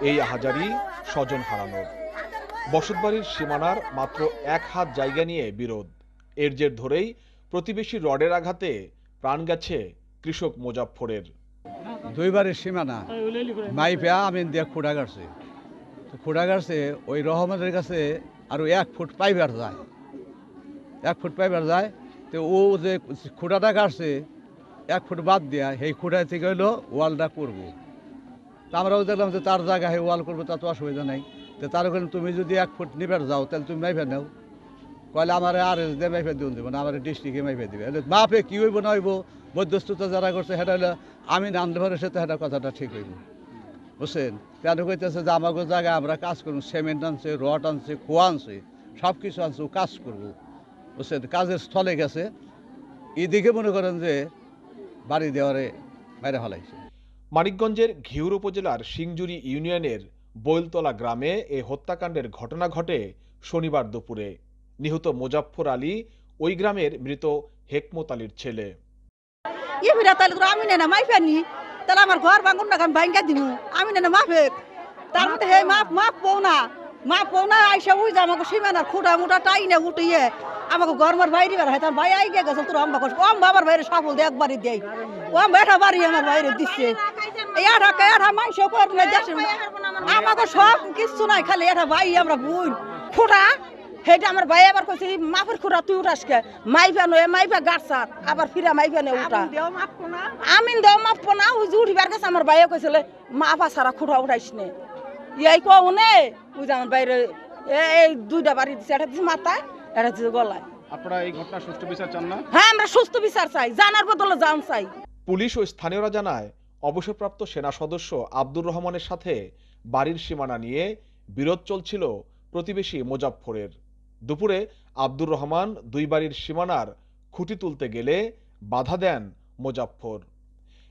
এই আহাজারি স্বজন হারানোর। বসতবাড়ির সীমানার মাত্র এক হাত জায়গা নিয়ে বিরোধ। এর জের ধরেই প্রতিবেশী রডের আঘাতে প্রাণ গেছে কৃষক মোজাফফরের। দুইবারের সীমানা। মাইপা আমিন দিয়ে খুঁড়া গাড়ছে। খুঁড়া গাড়ছে, ওই রহমানের কাছে আরও এক ফুট পাইবার যায়। এক ফুট পাইবার যায়, তো ও যে খুঁড়াটা গাড়ছে, এক ফুট বাদ দিয়া সেই খুঁড়া থেকে হইল ওয়ালটা করব। আমরাও দেখলাম যে তার জায়গায় ওয়াল করব, তা তো অসুবিধা নাই। তো তার ওখানে তুমি যদি এক ফুট নিবার যাও, তাহলে তুমি মাইফে নাও। কয়লে আমার আর এস দিয়ে মাইফা দিন দেবো না, আমার ডিস্ট্রিক্টে মাইফে দিবে। মাপে কী হইব, না হইব মধ্যস্থতা যারা করছে সেটা হলো আমি নামলে পারে সে তো সেটা কথাটা ঠিক হইব। বুঝছেন? কেন কইতেছে যে আমাকে জায়গায় আমরা কাজ করব, সিমেন্ট আনছে, রড আনছে খোয়া আনছে সব কিছু আনছে কাজ করব। বুঝছেন? কাজের স্থলে গেছে। এদিকে মনে করেন যে বাড়ি দেওয়ারে বাইরে হলাইছে মানিকগঞ্জের ঘিউর উপজেলার সিংজুরি ইউনিয়নের বৈলতলা গ্রামে এ হত্যাকাণ্ডের ঘটনা ঘটে শনিবার দুপুরে। নিহত মোজাফফর আলী, ওই গ্রামের মৃত হেকমত আলীর ছেলে। তাহলে আমার ঘর ভাঙুন না আমি ভাঙ্গা দিমু। আমি না মাফে তার মধ্যে হে মাপ মাপ পৌ না। মাপ পৌ না, আইসা উই যা আমাকে সীমানার খুঁটা মুটা টাই না উঠিয়ে আমাকে ঘরমার বাইরে বের হয়। তার ভাই আই গেছে, তোর আম্বা কষ্ট কম বাবার বাইরে সফল দে একবারই দেয় ও বেটা বাড়ি আমার বাইরে দিচ্ছে এই আঠা কে আঠা মাংস করে দেশের আমাকে সব কিছু নাই খালি এটা ভাই আমরা বুন। সেটা আমার ভাই আবার কইছে "এই মাপের খুঁড়া তুই উঠাসকে মাইফা নয় মাইফা গাছাত আবার ফিরা মাইফা নে উঠা আমিন দেও মাপ না। ওই যে উঠিবার গেছে আমার ভাইয়ে কইছিল মাপা সারা খুঁড়া উঠাইস নে। ইয়াই কও নে ওই যে আমার বাইরে এ- এই দুইটা বাড়ি দিছে একটা দিছে মাথায় একটা দিছে গলায়। আপনারা এই ঘটনা সুষ্ঠু বিচার চান না? হ্যাঁ আমরা সুস্থ বিচার চাই জানার বদলে জান চাই। পুলিশ ও স্থানীয়রা জানায় অবসরপ্রাপ্ত সেনা সদস্য আব্দুর রহমানের সাথে বাড়ির সীমানা নিয়ে বিরোধ চলছিল প্রতিবেশী মোজাফফরের। দুপুরে আব্দুর রহমান দুই বাড়ির সীমানার খুঁটি তুলতে গেলে বাধা দেন মোজাফফর।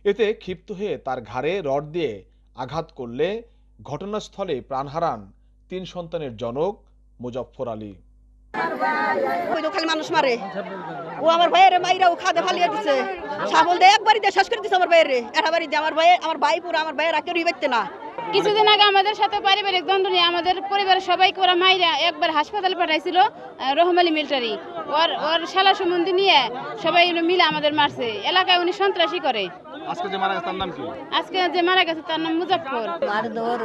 এতে ক্ষিপ্ত হয়ে তার ঘাড়ে রড দিয়ে আঘাত করলে ঘটনাস্থলে প্রাণ হারান তিন সন্তানের জনক মোজাফফর আলী। আমার ভাইয়ের আমার ভাইয়ের এটা আমার আমার ভাই পুরো আমার ভাইয়ের কেউই বাইতে না। কিছুদিন আগে আমাদের সাথে পারিবারিক দ্বন্দ্ব নিয়ে আমাদের পরিবারের সবাইকে ওরা মাইরা একবার হাসপাতালে পাঠাইছিল রহমালি মিলিটারি ওর ওর শালা সম্বন্ধে নিয়ে সবাই মিলে আমাদের মারছে এলাকায় উনি সন্ত্রাসী করে আজকে যে মারা গেছে তার নাম কি আজকে যে মারা গেছে তার নাম মুজাফফর আমার দৌড়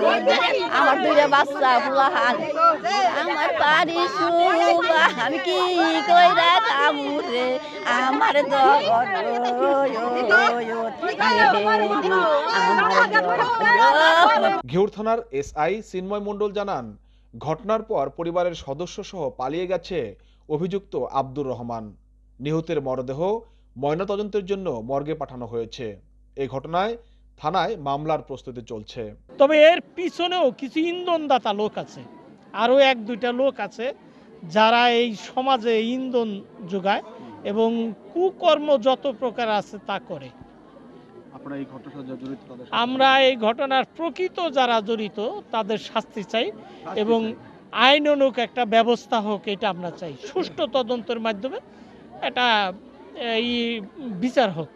আমার দুইটা বাচ্চা ফুলাহান আমার বাড়ি আমি কি কইরা কামুরে আমার দর আমার ঘিউর থানার এসআই চিন্ময় মণ্ডল জানান, ঘটনার পর পরিবারের সদস্য সহ পালিয়ে গেছে অভিযুক্ত আব্দুর রহমান। নিহতের মরদেহ ময়নাতদন্তের জন্য মর্গে পাঠানো হয়েছে। এই ঘটনায় থানায় মামলার প্রস্তুতি চলছে। তবে এর পিছনেও কিছু ইন্ধনদাতা লোক আছে, আরও এক দুইটা লোক আছে যারা এই সমাজে ইন্ধন যোগায় এবং কুকর্ম যত প্রকার আছে তা করে। আমরা এই ঘটনার প্রকৃত যারা জড়িত তাদের শাস্তি চাই এবং আইন অনুক একটা ব্যবস্থা হোক এটা আমরা চাই। সুষ্ঠু তদন্তের মাধ্যমে এটা এই বিচার হোক।